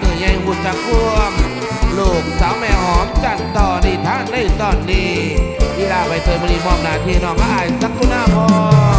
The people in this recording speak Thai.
ตัวใหญ่หุ่นจะควมลูกสาวแม่หอมจันต่อดีท่านได้ตอนนี้ที่ลาไปเตยมณีมอบหน้าที่น้องอายสักคุณาพร